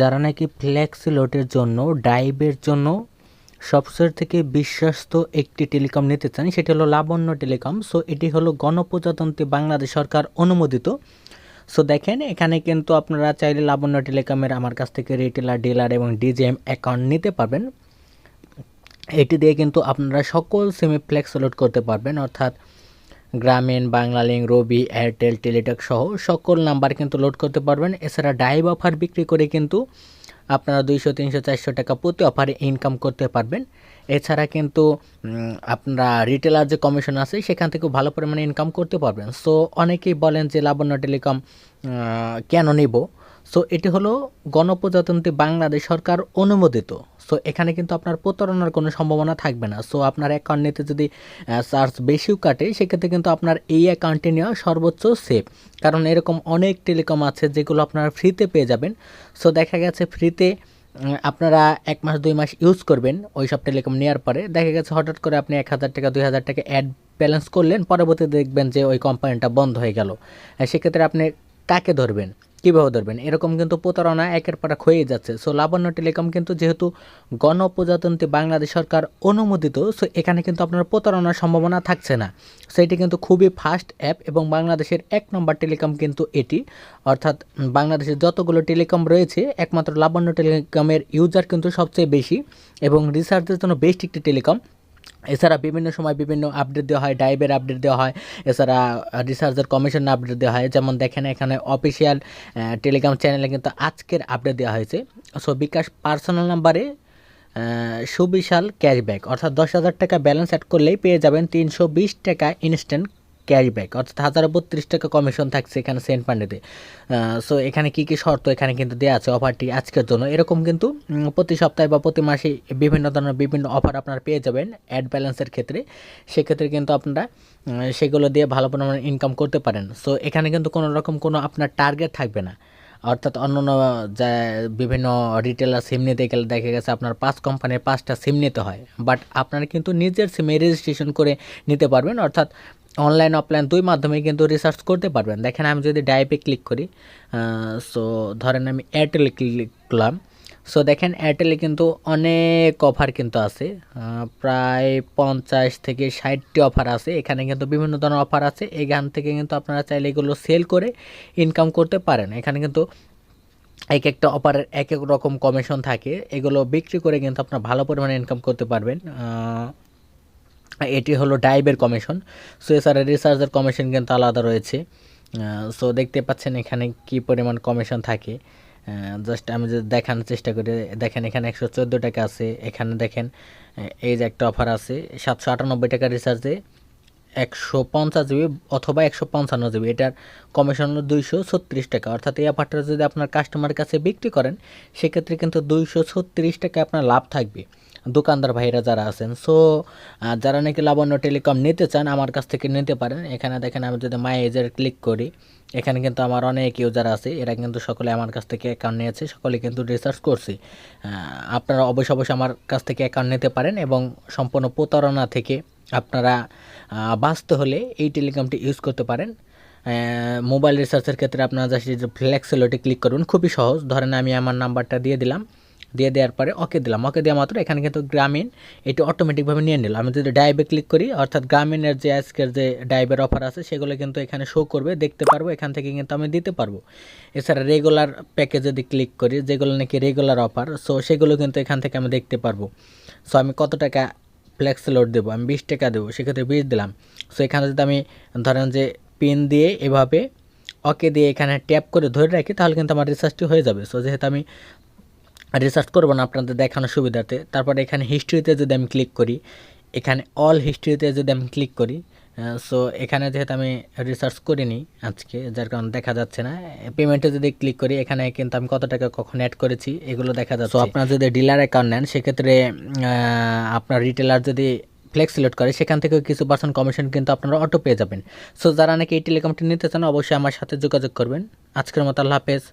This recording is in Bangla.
যারা নাকি ফ্লেক্সি লোটের জন্য, ডাইভের জন্য সবচেয়ে থেকে বিশ্বস্ত একটি টেলিকম নিতে চান, সেটি হলো লাবণ্য টেলিকম। সো এটি হলো গণপ্রজাতন্ত্রী বাংলাদেশ সরকার অনুমোদিত। সো দেখেন, এখানে কিন্তু আপনারা চাইলে লাবণ্য টেলিকমের আমার কাছ থেকে রিটেলার ডিলার এবং ডিজিএম অ্যাকাউন্ট নিতে পারবেন। এটি দিয়ে কিন্তু আপনারা সকল সিমে ফ্লেক্স লোড করতে পারবেন, অর্থাৎ গ্রামীণ, বাংলালিংক, রবি, এয়ারটেল, টেলিটক সহ সকল নাম্বার কিন্তু লোড করতে পারবেন। এছাড়া ডাইভ অফার বিক্রি করে কিন্তু আপনারা দুইশো, তিনশো, চারশো টাকা প্রতি অফারে ইনকাম করতে পারবেন। এছাড়া কিন্তু আপনারা রিটেলার যে কমিশন আছে, সেখান থেকেও ভালো পরিমাণে ইনকাম করতে পারবেন। সো অনেকেই বলেন যে লাবণ্য টেলিকম কেন নিব? সো এটি হলো গণপ্রজাতন্ত্রী বাংলাদেশ সরকার অনুমোদিত। সো এখানে কিন্তু আপনার প্রতারণার কোনো সম্ভাবনা থাকবে না। সো আপনার অ্যাকাউন্ট নিতে যদি চার্জ বেশিও কাটে, সেক্ষেত্রে কিন্তু আপনার এই অ্যাকাউন্টে নেওয়া সর্বোচ্চ সেফ কারণ এরকম অনেক টেলিকম আছে যেগুলো আপনারা ফ্রিতে পেয়ে যাবেন। সো দেখা গেছে ফ্রিতে আপনারা এক মাস, দুই মাস ইউজ করবেন ওই সব টেলিকম নেওয়ার পরে। দেখা গেছে হঠাৎ করে আপনি এক হাজার টাকা, দুই হাজার টাকা অ্যাড ব্যালেন্স করলেন, পরবর্তীতে দেখবেন যে ওই কোম্পানিটা বন্ধ হয়ে গেল। সেক্ষেত্রে আপনি কাকে ধরবেন? কীভাবে ধরবেন? এরকম কিন্তু প্রতারণা একের পর এক হয়ে যাচ্ছে। সো লাবণ্য টেলিকম কিন্তু যেহেতু গণপ্রজাতন্ত্রী বাংলাদেশ সরকার অনুমোদিত সো এখানে কিন্তু আপনার প্রতারণার সম্ভাবনা থাকছে না। সো এটি কিন্তু খুবই ফাস্ট অ্যাপ এবং বাংলাদেশের এক নম্বর টেলিকম কিন্তু এটি। অর্থাৎ বাংলাদেশের যতগুলো টেলিকম রয়েছে, একমাত্র লাবণ্য টেলিকমের ইউজার কিন্তু সবচেয়ে বেশি এবং রিসার্চের জন্য বেস্ট একটি টেলিকম। এছাড়া বিভিন্ন সময় বিভিন্ন আপডেট দেওয়া হয় ডাইভের আপডেট দেওয়া হয়, এছাড়া রিসার্চের কমিশন আপডেট দেওয়া হয়। যেমন দেখেন এখানে অফিসিয়াল টেলিগ্রাম চ্যানেলে কিন্তু আজকের আপডেট দেওয়া হয়েছে। সো বিকাশ পার্সোনাল নাম্বারে সুবিশাল ক্যাশব্যাক অর্থাৎ দশ হাজার টাকা ব্যালেন্স অ্যাড করলেই পেয়ে যাবেন তিনশো বিশ টাকা ইনস্ট্যান্ট ক্যাশব্যাক অর্থাৎ হাজার বত্রিশ টাকা কমিশন থাকছে এখানে সেন্ট পান্ডেতে সো এখানে কী কী শর্ত এখানে কিন্তু দেওয়া আছে অফারটি আজকের জন্য। এরকম কিন্তু প্রতি সপ্তাহে বা প্রতি মাসে বিভিন্ন ধরনের বিভিন্ন অফার আপনারা পেয়ে যাবেন অ্যাড ব্যালেন্সের ক্ষেত্রে। সেক্ষেত্রে কিন্তু আপনারা সেগুলো দিয়ে ভালো পরিমাণে ইনকাম করতে পারেন। সো এখানে কিন্তু কোনো রকম কোনো আপনার টার্গেট থাকবে না। অর্থাৎ অন্য অন্য বিভিন্ন রিটেলার সিম নিতে গেলে দেখা গেছে আপনার পাঁচ কোম্পানির পাঁচটা সিম নিতে হয়। বাট আপনারা কিন্তু নিজের সিমে রেজিস্ট্রেশন করে নিতে পারবেন। অর্থাৎ অনলাইন অফলাইন দুই মাধ্যমে কিন্তু রিসার্চ করতে পারবেন। দেখেন আমি যদি ডাইপে ক্লিক করি সো ধরেন আমি এয়ারটেলে ক্লিক করলাম। সো দেখেন এয়ারটেলে কিন্তু অনেক অফার কিন্তু আছে। প্রায় পঞ্চাশ থেকে ষাটটি অফার আছে। এখানে কিন্তু বিভিন্ন ধরনের অফার আছে। এখান থেকে কিন্তু আপনারা চাইলে এগুলো সেল করে ইনকাম করতে পারেন। এখানে কিন্তু এক একটা অফারের এক এক রকম কমিশন থাকে। এগুলো বিক্রি করে কিন্তু আপনার ভালো পরিমাণে ইনকাম করতে পারবেন। এটি হলো ডাইবের কমিশন সো এছাড়া রিসার্চের কমিশন কিন্তু আলাদা রয়েছে। সো দেখতে পাচ্ছেন এখানে কি পরিমাণ কমিশন থাকে। জাস্ট আমি যদি দেখানোর চেষ্টা করি, দেখেন এখানে একশো চোদ্দ টাকা আছে, এখানে দেখেন এই যে একটা অফার আছে, সাতশো আটানব্বই টাকা রিচার্জে একশো পঞ্চাশ জিবি অথবা একশো পঞ্চান্ন জিবি এটার কমিশন হলো দুইশো ছত্রিশ টাকা। অর্থাৎ এই অফারটা যদি আপনার কাস্টমার কাছে বিক্রি করেন, সেক্ষেত্রে কিন্তু দুইশো ছত্রিশ টাকা আপনার লাভ থাকবে। দোকানদার ভাইরা যারা আছেন। সো যারা নাকি লাবণ্য টেলিকম নিতে চান, আমার কাছ থেকে নিতে পারেন। এখানে দেখেন আমি যদি মাই এজের ক্লিক করি, এখানে কিন্তু আমার অনেক ইউজার আছে। এরা কিন্তু সকলে আমার কাছ থেকে অ্যাকাউন্ট নিয়েছে, সকলে কিন্তু রিসার্চ করছি। আপনারা অবশ্যই অবশ্যই আমার কাছ থেকে অ্যাকাউন্ট নিতে পারেন এবং সম্পূর্ণ প্রতারণা থেকে আপনারা বাঁচতে হলে এই টেলিকমটি ইউজ করতে পারেন। মোবাইল রিসার্চের ক্ষেত্রে আপনারা জাস্ট ফ্লেক্সিলোটি ক্লিক করুন, খুবই সহজ। ধরেন আমি আমার নাম্বারটা দিয়ে দিলাম। দিয়ে দেওয়ার পরে ওকে দিলাম। ওকে দেওয়া মাত্র এখানে কিন্তু গ্রামীণ, এটি অটোমেটিকভাবে নিয়ে নিল আমি যদি ডাইভে ক্লিক করি, অর্থাৎ গ্রামীণের যে আজকের যে ডাইভের অফার আছে, সেগুলো কিন্তু এখানে শো করবে, দেখতে পারব, এখান থেকে কিন্তু আমি দিতে পারব। এছাড়া রেগুলার প্যাকে যদি ক্লিক করি, যেগুলো নাকি রেগুলার অফার সো সেগুলো কিন্তু এখান থেকে আমি দেখতে পারব। সো আমি কত টাকা ফ্লেক্স লোড দেবো? আমি বিশ টাকা দেবো, সেক্ষেত্রে বিশ দিলাম। সো এখানে যদি আমি ধরেন যে পিন দিয়ে এভাবে ওকে দিয়ে এখানে ট্যাপ করে ধরে রাখি, তাহলে কিন্তু আমার রিসার্চটি হয়ে যাবে। সো যেহেতু আমি রিসার্চ করব না আপনাদের দেখানোর সুবিধাতে। তারপরে এখানে হিস্ট্রিতে যদি আমি ক্লিক করি এখানে অল হিস্ট্রিতে যদি আমি ক্লিক করি সো এখানে যেহেতু আমি রিসার্চ করিনি আজকে যার কারণে দেখা যাচ্ছে না। পেমেন্টে যদি ক্লিক করি এখানে কিন্তু আমি কত টাকা কখন অ্যাড করেছি এগুলো দেখা যাচ্ছে। আপনার যদি ডিলার অ্যাকাউন্ট নেন সেক্ষেত্রে আপনার রিটেলার যদি ফ্লেক্স সিলেক্ট করে সেখান থেকেও কিছু পার্সেন্ট কমিশন কিন্তু আপনারা অটো পেয়ে যাবেন। সো যারা নাকি এই টেলিকমটি নিতে চান অবশ্যই আমার সাথে যোগাযোগ করবেন। আজকের মতো আল্লাহ হাফেজ।